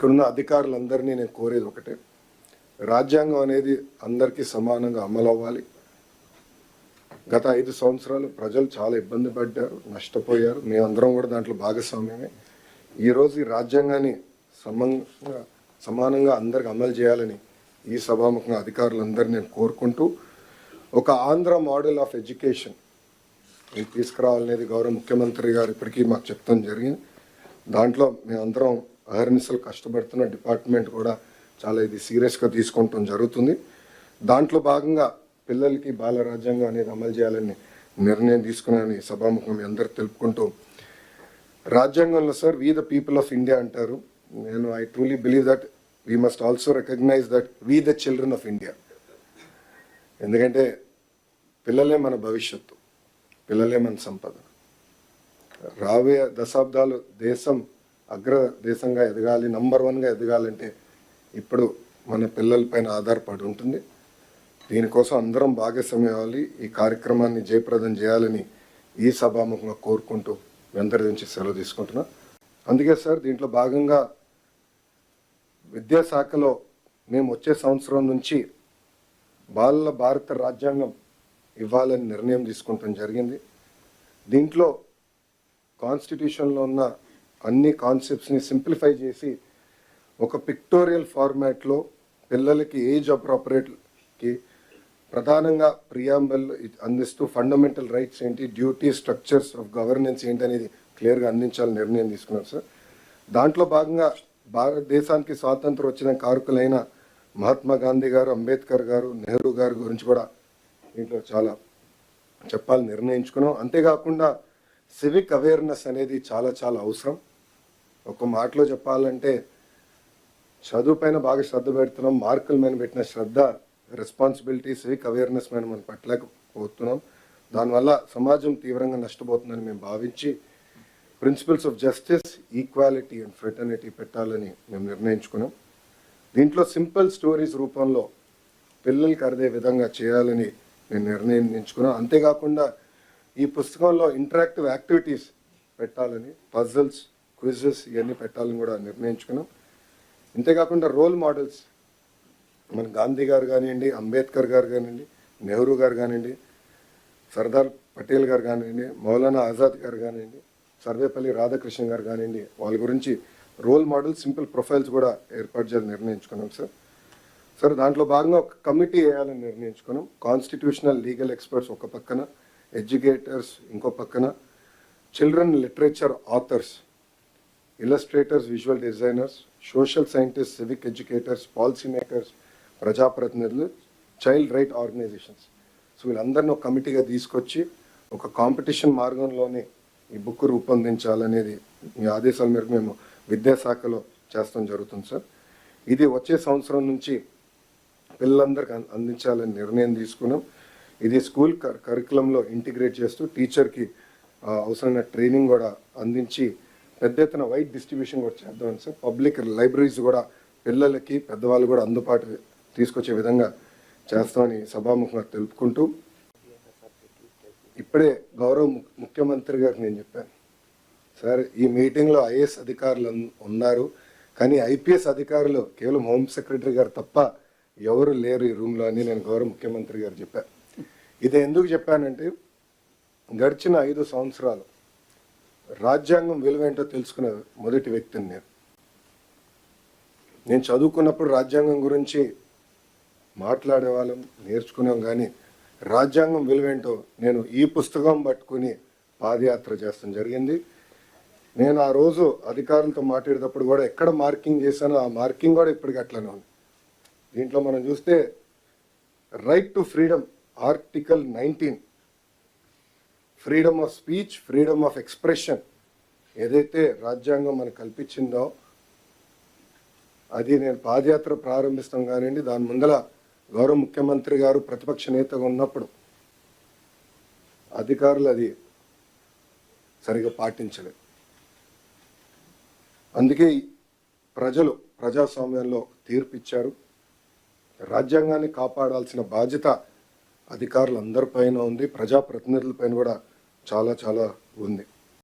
ఇక్కడున్న అధికారులందరినీ నేను కోరేది ఒకటే. రాజ్యాంగం అనేది అందరికీ సమానంగా అమలు అవ్వాలి గత ఐదు సంవత్సరాలు ప్రజలు చాలా ఇబ్బంది పడ్డారు నష్టపోయారు. మేమందరం కూడా దాంట్లో భాగస్వామ్యమే. ఈరోజు ఈ రాజ్యాంగాన్ని సమంగా సమానంగా అందరికి అమలు చేయాలని ఈ సభాముఖంగా అధికారులందరినీ నేను కోరుకుంటూ ఒక ఆంధ్ర మోడల్ ఆఫ్ ఎడ్యుకేషన్ ఇది తీసుకురావాలనేది గౌరవ ముఖ్యమంత్రి గారు ఇప్పటికీ మాకు చెప్తాం జరిగింది. దాంట్లో మేమందరం అహర్నిశలు కష్టపడుతున్న డిపార్ట్మెంట్ కూడా చాలా ఇది సీరియస్గా తీసుకుంటాం జరుగుతుంది. దాంట్లో భాగంగా పిల్లలకి బాల రాజ్యాంగం అనేది అమలు చేయాలని నిర్ణయం తీసుకున్నానని సభాముఖం మీ అందరూ తెలుపుకుంటూ రాజ్యాంగంలో sir we the people of India అంటారు. నేను I truly believe that we must also recognize that we the children of India ఎందుకంటే పిల్లలే మన భవిష్యత్తు పిల్లలే మన సంపద. రాబోయే దశాబ్దాలు దేశం అగ్ర దేశంగా ఎదగాలి నంబర్ వన్గా ఎదగాలంటే ఇప్పుడు మన పిల్లలపైన ఆధారపడి ఉంటుంది. దీనికోసం అందరం భాగస్వామ్యం అవ్వాలి. ఈ కార్యక్రమాన్ని జయప్రదం చేయాలని ఈ సభాముఖంగా కోరుకుంటూ మీ అందరి నుంచి సెలవు తీసుకుంటున్నా. అందుకే సార్ దీంట్లో భాగంగా విద్యాశాఖలో మేము వచ్చే సంవత్సరం నుంచి బాలల భారత రాజ్యాంగం ఇవ్వాలని నిర్ణయం తీసుకుంటాం జరిగింది. దీంట్లో కాన్స్టిట్యూషన్లో ఉన్న అన్ని కాన్సెప్ట్స్ని సింప్లిఫై చేసి ఒక పిక్టోరియల్ ఫార్మాట్లో పిల్లలకి ఏజ్ అప్రాపరేట్కి ప్రధానంగా ప్రియాంబల్ అందిస్తూ ఫండమెంటల్ రైట్స్ ఏంటి డ్యూటీ స్ట్రక్చర్స్ ఆఫ్ గవర్నెన్స్ ఏంటి అనేది క్లియర్గా అందించాలని నిర్ణయం తీసుకున్నారు సార్ దాంట్లో భాగంగా భారతదేశానికి స్వాతంత్రం వచ్చిన కారకులైన మహాత్మా గాంధీ గారు అంబేద్కర్ గారు నెహ్రూ గారి గురించి కూడా దీంట్లో చాలా చెప్పాలని నిర్ణయించుకున్నాం. అంతేకాకుండా సివిక్ అవేర్నెస్ అనేది చాలా చాలా అవసరం. ఒక మాటలో చెప్పాలంటే చదువు పైన బాగా శ్రద్ధ పెడుతున్నాం మార్కుల మీద పెట్టిన శ్రద్ధ రెస్పాన్సిబిలిటీస్ అవేర్నెస్ మీద మనం పెట్టలేకపోతున్నాం దానివల్ల సమాజం తీవ్రంగా నష్టపోతుందని మేము భావించి principles of justice equality and fraternity పెట్టాలని మేము నిర్ణయించుకున్నాం. దీంట్లో సింపుల్ స్టోరీస్ రూపంలో పిల్లలకి అర్థే విధంగా చేయాలని నేను నిర్ణయించుకున్నాను అంతేకాకుండా ఈ పుస్తకంలో ఇంటరాక్టివ్ యాక్టివిటీస్ పెట్టాలని పజిల్స్ క్విజెస్ ఇవన్నీ పెట్టాలని కూడా నిర్ణయించుకున్నాం. ఇంతేకాకుండా రోల్ మోడల్స్ మన గాంధీ గారు కానివ్వండి అంబేద్కర్ గారు కానివ్వండి నెహ్రూ గారు కానివ్వండి సర్దార్ పటేల్ గారు కానివ్వండి మౌలానా ఆజాద్ గారు కానివ్వండి సర్వేపల్లి రాధాకృష్ణ గారు కానివ్వండి వాళ్ళ గురించి రోల్ మోడల్ సింపుల్ ప్రొఫైల్స్ కూడా ఏర్పాటు చేయాలని నిర్ణయించుకున్నాం సార్. సార్ దాంట్లో భాగంగా ఒక కమిటీ వేయాలని నిర్ణయించుకున్నాం. కాన్స్టిట్యూషనల్ లీగల్ ఎక్స్పర్ట్స్ ఒక పక్కన ఎడ్యుకేటర్స్ ఇంకో పక్కన children literature authors illustrators visual designers social scientist civic educators policy makers ప్రజాప్రతినిధులు చైల్డ్ రైట్ ఆర్గనైజేషన్స్ సో వీళ్ళందరినీ ఒక కమిటీగా తీసుకొచ్చి ఒక కాంపిటీషన్ మార్గంలోనే ఈ బుక్ రూపొందించాలనేది మీ ఆదేశాల మేరకు మేము విద్యాశాఖలో చేస్తాం జరుగుతుంది సార్. ఇది వచ్చే సంవత్సరం నుంచి పిల్లలందరికీ అందించాలని నిర్ణయం తీసుకున్నాం. ఇది స్కూల్ కర్ కరికులంలో ఇంటిగ్రేట్ చేస్తూ టీచర్కి అవసరమైన ట్రైనింగ్ కూడా అందించి పెద్ద ఎత్తున వైట్ డిస్ట్రిబ్యూషన్ కూడా చేద్దాం సార్. పబ్లిక్ లైబ్రరీస్ కూడా పిల్లలకి పెద్దవాళ్ళు కూడా అందుబాటు తీసుకొచ్చే విధంగా చేస్తామని సభాముఖంగా తెలుపుకుంటూ ఇప్పుడే గౌరవ ముఖ్యమంత్రి గారికి నేను చెప్పాను. సార్ ఈ మీటింగ్లో ఐఏఎస్ అధికారులు ఉన్నారు. కానీ ఐపీఎస్ అధికారులు కేవలం హోమ్ సెక్రటరీ గారు తప్ప ఎవరు లేరు ఈ రూమ్లో అని నేను గౌరవ ముఖ్యమంత్రి గారు చెప్పాను ఇది ఎందుకు చెప్పానంటే గడిచిన ఐదు సంవత్సరాలు రాజ్యాంగం విలువేంటో తెలుసుకున్న మొదటి వ్యక్తిని నేను. నేను చదువుకున్నప్పుడు రాజ్యాంగం గురించి మాట్లాడేవాళ్ళం నేర్చుకున్నాం కానీ రాజ్యాంగం విలువేంటో నేను ఈ పుస్తకం పట్టుకుని పాదయాత్ర చేస్తాం జరిగింది. నేను ఆ రోజు అధికారులతో మాట్లాడేటప్పుడు కూడా ఎక్కడ మార్కింగ్ చేశానో ఆ మార్కింగ్ కూడా ఇప్పటికి అట్లనే ఉంది. దీంట్లో మనం చూస్తే right to freedom article nineteen freedom of speech freedom of expression ఏదైతే రాజ్యాంగం మనకు కల్పించిందో అది నేను పాదయాత్ర ప్రారంభిస్తాం కానివ్వండి దాని ముందల గౌరవ ముఖ్యమంత్రి గారు ప్రతిపక్ష నేతగా ఉన్నప్పుడు అధికారులు అది సరిగా పాటించలేదు. అందుకే ప్రజలు ప్రజాస్వామ్యంలో తీర్పు ఇచ్చారు. రాజ్యాంగాన్ని కాపాడాల్సిన బాధ్యత అధికారులందరిపైన ఉంది. ప్రజాప్రతినిధులపైన కూడా చాలా చాలా ఉంది.